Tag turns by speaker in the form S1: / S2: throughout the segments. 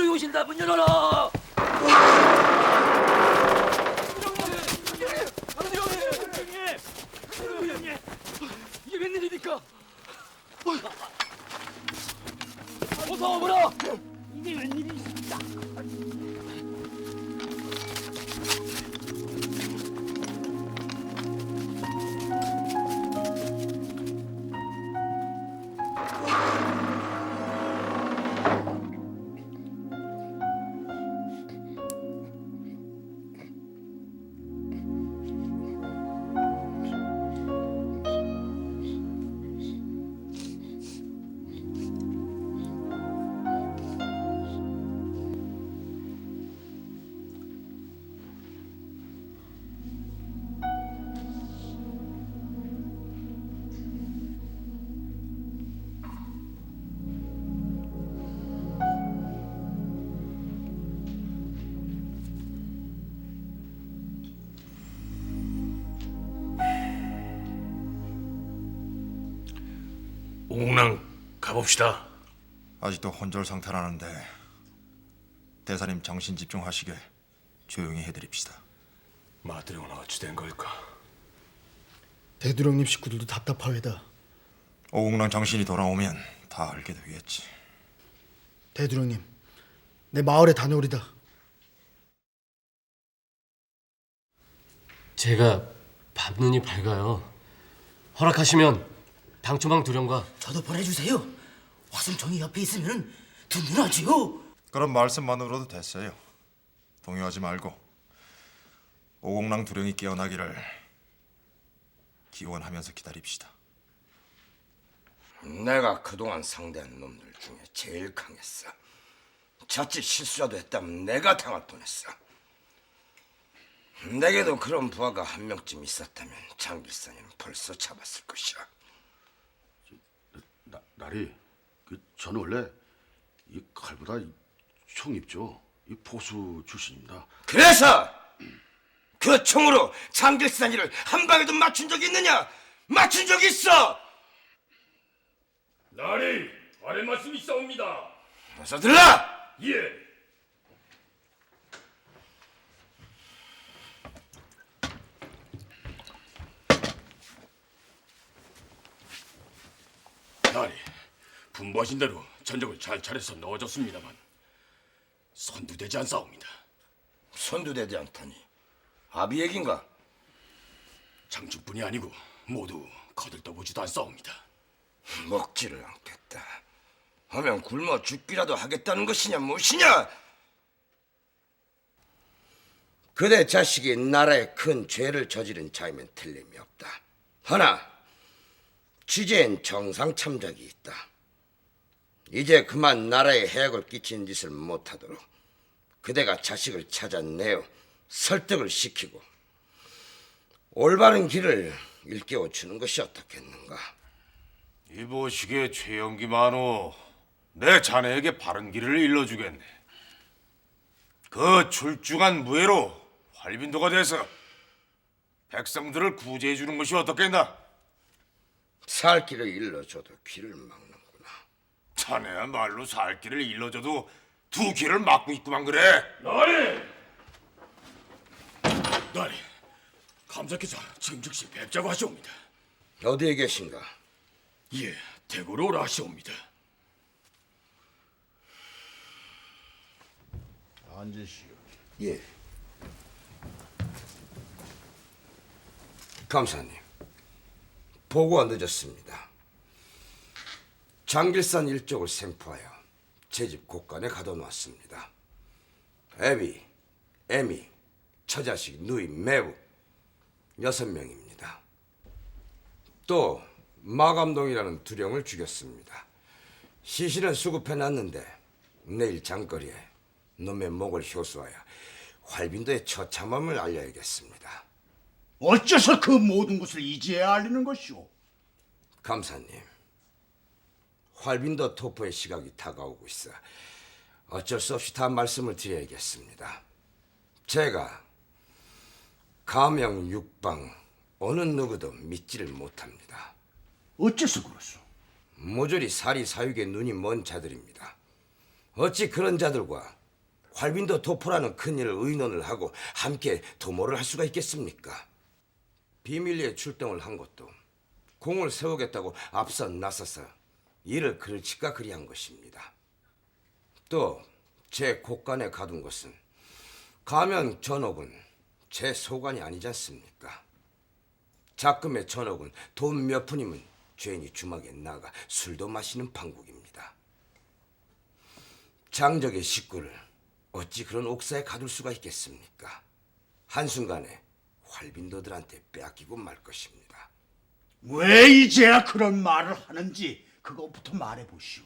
S1: 형님 오신다! 문 열어라!
S2: 봅시다.
S3: 아직도 혼절 상태라는데 대사님 정신 집중하시게 조용히 해드립시다.
S2: 마드령은 어찌 된 걸까?
S4: 대두령님 식구들도 답답하외다.
S3: 오공랑 정신이 돌아오면 다 알게 되겠지.
S4: 대두령님, 내 마을에 다녀오리다.
S5: 제가 밤눈이 밝아요. 허락하시면 당초방 두령과
S6: 저도 보내주세요. 화승총이 옆에 있으면 든든하지요.
S3: 그런 말씀만으로도 됐어요. 동요하지 말고 오공랑 두령이 깨어나기를 기원하면서 기다립시다.
S7: 내가 그동안 상대한 놈들 중에 제일 강했어. 자칫 실수라도 했다면 내가 당할 뻔했어. 내게도 그런 부하가 한 명쯤 있었다면 장길산이는 벌써 잡았을 것이야.
S8: 나, 나리, 그 저는 원래 이 칼보다 이총 입죠. 이 포수 출신입니다.
S7: 그래서 그 총으로 장길산이를 한 방에도 맞춘 적이 있느냐? 맞춘 적 있어!
S2: 나리 아래 말씀 있사옵니다.
S7: 어서 들라!
S2: 예. 나리 분부하신 대로 전적을 잘 차려서 넣어줬습니다만 선두되지 않사옵니다.
S7: 선두되지 않다니. 아비 얘긴가?
S2: 장충뿐이 아니고 모두 거들떠보지도 않사옵니다.
S7: 먹지를 않겠다. 하면 굶어 죽기라도 하겠다는 것이냐 무엇이냐? 그대 자식이 나라에 큰 죄를 저지른 자이면 틀림이 없다. 하나 취재엔 정상 참작이 있다. 이제 그만 나라에 해악을 끼치는 짓을 못하도록 그대가 자식을 찾아내어 설득을 시키고 올바른 길을 일깨워 주는 것이 어떻겠는가?
S9: 이보시기에 최영기 만호 내 자네에게 바른 길을 일러주겠네. 그 출중한 무예로 활빈도가 돼서 백성들을 구제해 주는 것이 어떻겠나?
S7: 살 길을 일러줘도 귀를 막는구나.
S9: 자네야말로 살 길을 일러줘도 두 길을 막고 있구만 그래.
S2: 나리! 나리, 감사께서 지금 즉시 뵙자고 하시옵니다.
S7: 어디에 계신가?
S2: 예, 대구로 오라 하시옵니다.
S7: 예. 감사님, 보고가 늦었습니다. 장길산 일족을 생포하여 제 집 곳간에 가둬놓았습니다. 애비, 애미, 처자식, 누이, 매우 여섯 명입니다. 또 마감동이라는 두령을 죽였습니다. 시신은 수급해놨는데 내일 장거리에 놈의 목을 효수하여 활빈도의 처참함을 알려야겠습니다.
S10: 어째서 그 모든 것을 이제야 알리는 것이오?
S7: 감사님, 활빈도 토포의 시각이 다가오고 있어 어쩔 수 없이 다 말씀을 드려야겠습니다. 제가 가명 육방 어느 누구도 믿지를 못합니다.
S10: 어째서 그렇소?
S7: 모조리 사리 사육에 눈이 먼 자들입니다. 어찌 그런 자들과 활빈도 도포라는 큰일을 의논을 하고 함께 도모를 할 수가 있겠습니까? 비밀리에 출동을 한 것도 공을 세우겠다고 앞서 나서서 일을 그르치까 그리한 것입니다. 또 제 곳간에 가둔 것은 가면 전옥은 제 소관이 아니지 않습니까? 작금의 전옥은 돈 몇 푼이면 죄인이 주막에 나가 술도 마시는 판국입니다. 장적의 식구를 어찌 그런 옥사에 가둘 수가 있겠습니까? 한순간에 활빈도들한테 빼앗기고 말 것입니다.
S10: 왜 이제야 그런 말을 하는지 그것부터 말해보시오.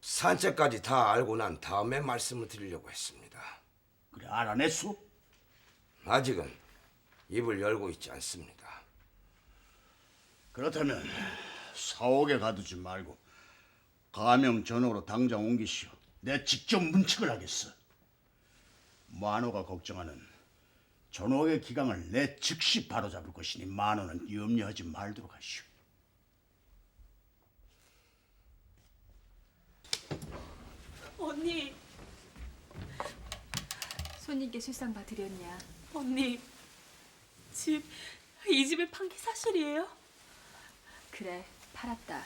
S7: 산책까지 다 알고 난 다음에 말씀을 드리려고 했습니다.
S10: 그래 알아냈소?
S7: 아직은 입을 열고 있지 않습니다.
S10: 그렇다면 사옥에 가두지 말고 가명 전으로 당장 옮기시오. 내 직접 문책을 하겠어. 만호가 걱정하는 전옥의 기강을 내 즉시 바로잡을 것이니 만호는 염려하지 말도록 하시오.
S11: 언니,
S12: 손님께 술상 봐드렸냐?
S11: 언니, 집, 이 집을 판 게 사실이에요?
S12: 그래, 팔았다.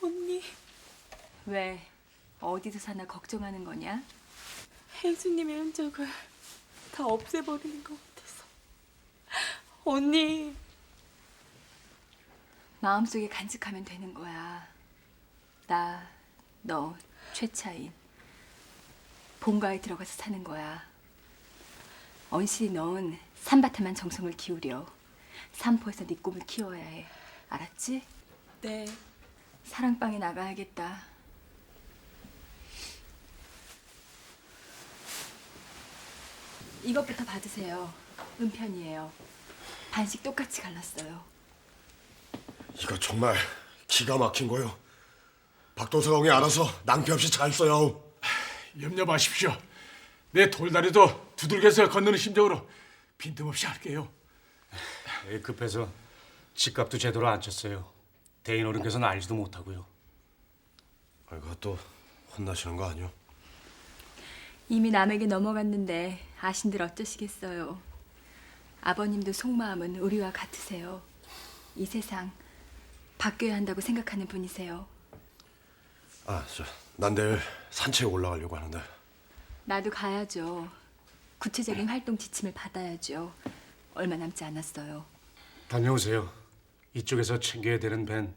S11: 언니,
S12: 왜? 어디서 사나 걱정하는 거냐?
S11: 혜수님의 흔적을 다 없애버리는 것 같아서. 언니,
S12: 마음속에 간직하면 되는 거야. 나, 너, 최차인. 본가에 들어가서 사는 거야. 언실이 넌 산밭에만 정성을 기울여. 산포에서 네 꿈을 키워야 해. 알았지?
S11: 네,
S12: 사랑방에 나가야겠다. 이것부터 받으세요. 은편이에요. 반씩 똑같이 갈랐어요.
S2: 이거 정말 기가 막힌 거요. 박도서공이 알아서 낭패 없이 잘 써요.
S9: 염려 마십시오. 내 돌다리도 두들겨서 건너는 심정으로 빈틈없이 할게요.
S13: 애 급해서 집값도 제대로 안 쳤어요. 대인 어른께서는 알지도 못하고요.
S2: 아, 그것도 혼나시는 거 아니요?
S12: 이미 남에게 넘어갔는데 아신들 어쩌시겠어요. 아버님도 속마음은 우리와 같으세요. 이 세상 바뀌어야 한다고 생각하는 분이세요.
S2: 아, 저, 난 내일 산책 올라가려고 하는데.
S12: 나도 가야죠. 구체적인 활동 지침을 받아야죠. 얼마 남지 않았어요.
S13: 다녀오세요. 이쪽에서 챙겨야 되는 벤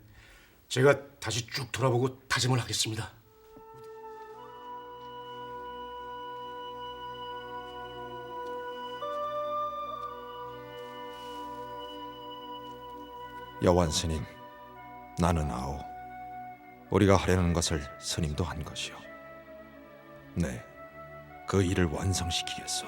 S13: 제가 다시 쭉 돌아보고 다짐을 하겠습니다.
S3: 여완 스님, 나는 아오. 우리가 하려는 것을 스님도 한 것이요. 네, 그 일을 완성시키겠소.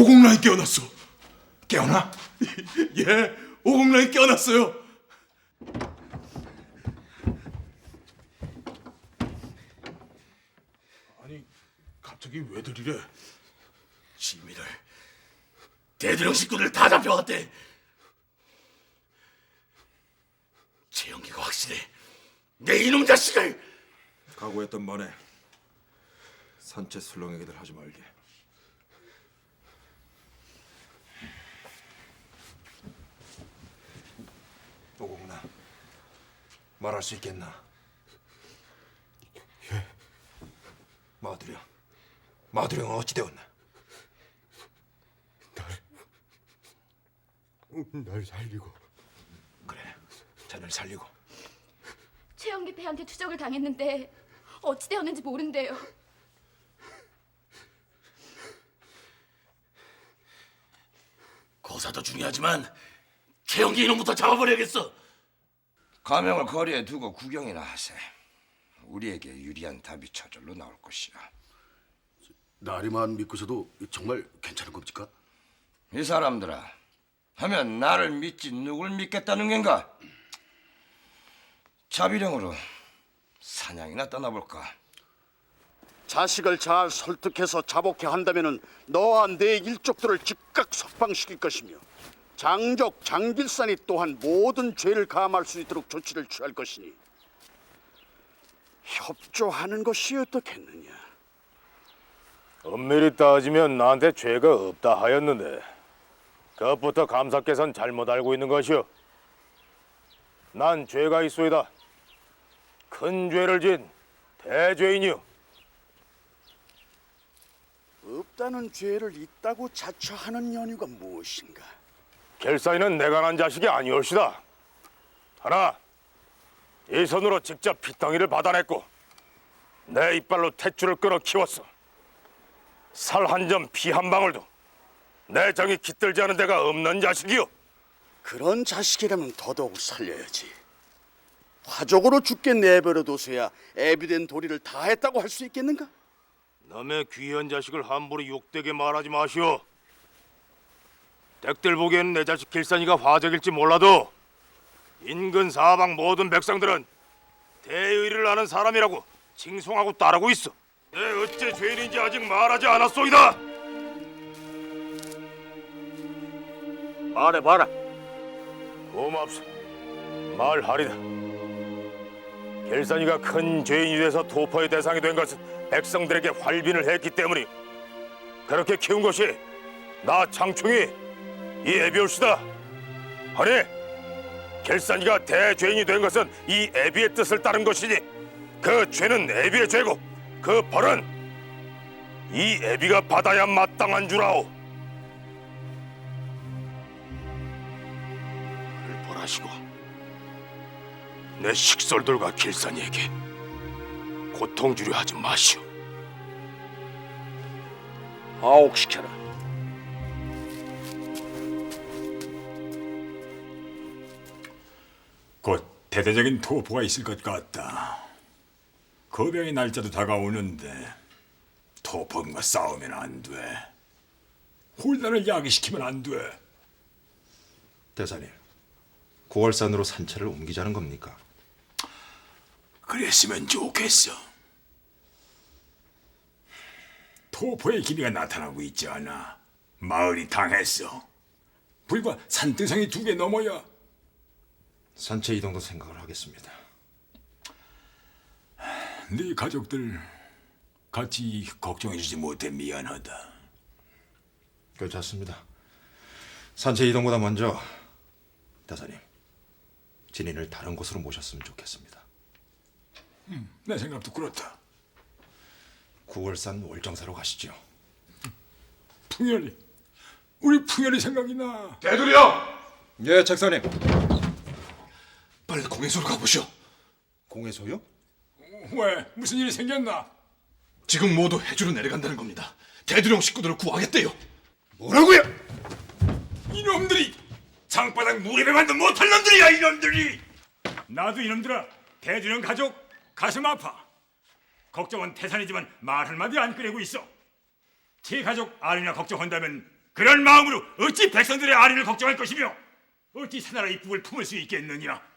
S9: 오공라이 깨어났어. 깨어나? 예, 오공라이 깨어났어요. 아니, 갑자기 왜 들 이래? 시민을 대두령 식구들 다 잡혀갔대. 최영기가 확실해. 내 이놈 자식을
S3: 각오했던 번에 산채 술렁이기들 하지 말게. 오공나 말할 수 있겠나? 예. 마두령, 마두령은 어찌 되었나?
S8: 날 살리고
S3: 그래, 자네를 살리고
S14: 최영기 배한테 추적을 당했는데 어찌 되었는지 모른대요.
S9: 거사도 중요하지만 최영기 이놈부터 잡아버려야겠어.
S7: 가명을 거리에 두고 구경이나 하세. 우리에게 유리한 답이 저절로 나올 것이야.
S8: 나리만 믿고서도 정말 괜찮은 겁니까?
S7: 이 사람들아, 하면 나를 믿지 누굴 믿겠다는 건가? 자비령으로 사냥이나 떠나볼까?
S10: 자식을 잘 설득해서 자복해 한다면은 너와 내 일족들을 즉각 석방시킬 것이며 장족 장길산이 또한 모든 죄를 감할 수 있도록 조치를 취할 것이니 협조하는 것이 어떻겠느냐?
S9: 엄밀히 따지면 나한테 죄가 없다 하였는데 그것부터 감사께서는 잘못 알고 있는 것이오. 난 죄가 있소이다. 큰 죄를 진 대죄인이오.
S10: 없다는 죄를 있다고 자처하는 연유가 무엇인가?
S9: 결사이는 내가 난 자식이 아니올시다. 하나, 이 손으로 직접 피덩이를 받아냈고 내 이빨로 탯줄을 끊어 키웠어. 살 한 점 피 한 방울도 내 정이 깃들지 않은 데가 없는 자식이요.
S10: 그런 자식이라면 더더욱 살려야지. 화족으로 죽게 내버려둬서야 애비된 도리를 다 했다고 할 수 있겠는가?
S9: 남의 귀한 자식을 함부로 욕되게 말하지 마시오. 댁들 보기에는 내 자식 길산이가 화적일지 몰라도 인근 사방 모든 백성들은 대의를 아는 사람이라고 칭송하고 따르고 있어. 내 어째 죄인인지 아직 말하지 않았소이다. 말해봐라. 고맙소. 말하리다. 길산이가 큰 죄인이 돼서 도포의 대상이 된 것은 백성들에게 활빈을 했기 때문이 그렇게 키운 것이 나 장충이 이 애비올시다. 아니, 길산이가 대죄인이 된 것은 이 애비의 뜻을 따른 것이니 그 죄는 애비의 죄고 그 벌은 이 애비가 받아야 마땅한 줄 아오. 그를 벌하시고 내 식솔들과 길산이에게 고통 주려 하지 마시오.
S10: 아옥시켜라.
S15: 곧 대대적인 도포가 있을 것 같다. 거병의 날짜도 다가오는데 도포과 싸우면 안 돼. 혼란을 야기시키면 안 돼.
S3: 대사님, 9월산으로 산채를 옮기자는 겁니까?
S15: 그랬으면 좋겠어. 도포의 기미가 나타나고 있지 않아. 마을이 당했어. 불과 산등성이 두 개 넘어야
S3: 산채 이동도 생각을 하겠습니다.
S15: 네 가족들 같이 걱정해주지 못해 미안하다.
S3: 괜찮습니다. 산채 이동보다 먼저 대사님, 진인을 다른 곳으로 모셨으면 좋겠습니다.
S15: 음, 내 생각도 그렇다.
S3: 9월산 월정사로 가시죠.
S15: 풍열이, 우리 풍열이 생각이 나.
S9: 대두령!
S3: 예, 책사님.
S9: 빨리 공회소로 가보시오.
S3: 공회소요?
S15: 왜 무슨 일이 생겼나?
S9: 지금 모두 해주로 내려간다는 겁니다. 대두령 식구들을 구하겠대요.
S15: 뭐라고요? 이놈들이 장바닥 무릎에 만도 못할 놈들이야 이놈들이. 나도 이놈들아 대주령 가족 가슴 아파. 걱정은 태산이지만 말 한마디 안 꺼내고 있어. 제 가족 아린이나 걱정한다면 그런 마음으로 어찌 백성들의 아린을 걱정할 것이며 어찌 사나라의 북을 품을 수 있겠느냐?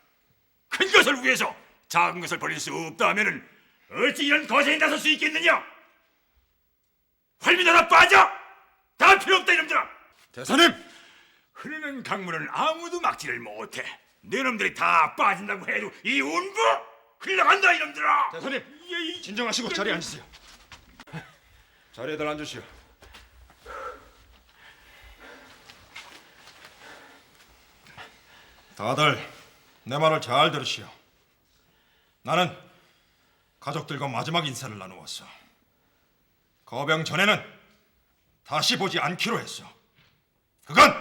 S15: 큰 것을 위해서 작은 것을 버릴 수 없다 하면은 어찌 이런 거세에 나설 수 있겠느냐? 활비나라 빠져! 다 필요 없다 이놈들아!
S3: 대사님!
S15: 흐르는 강물은 아무도 막지를 못해. 너놈들이 다 빠진다고 해도 이 운부 흘러간다 이놈들아!
S3: 대사님! 진정하시고 자리에 앉으세요. 자리에들 앉으시오. 다들 내 말을 잘 들으시오. 나는 가족들과 마지막 인사를 나누었어. 거병 전에는 다시 보지 않기로 했어. 그건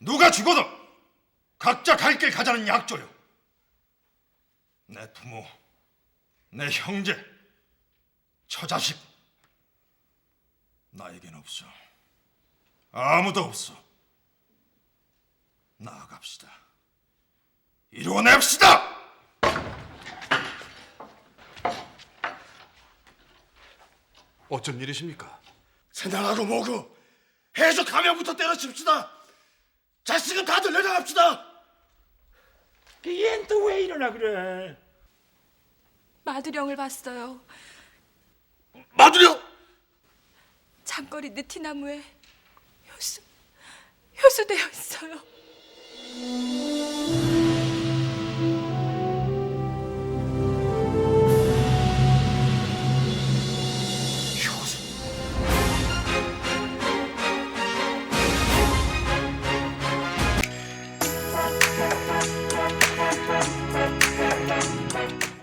S3: 누가 죽어도 각자 갈 길 가자는 약조요. 내 부모, 내 형제, 처자식 나에겐 없어. 아무도 없어. 나아갑시다. 이루어냅시다.
S2: 어쩐 일이십니까? 새나라로 모고 해서 가면부터 때려칩시다. 자식은 다들 내려갑시다.
S15: 얘는 또왜 이러나 그래?
S12: 마두령을 봤어요.
S2: 마두령?
S12: 장거리 느티나무에 효수 효수되어 있어요.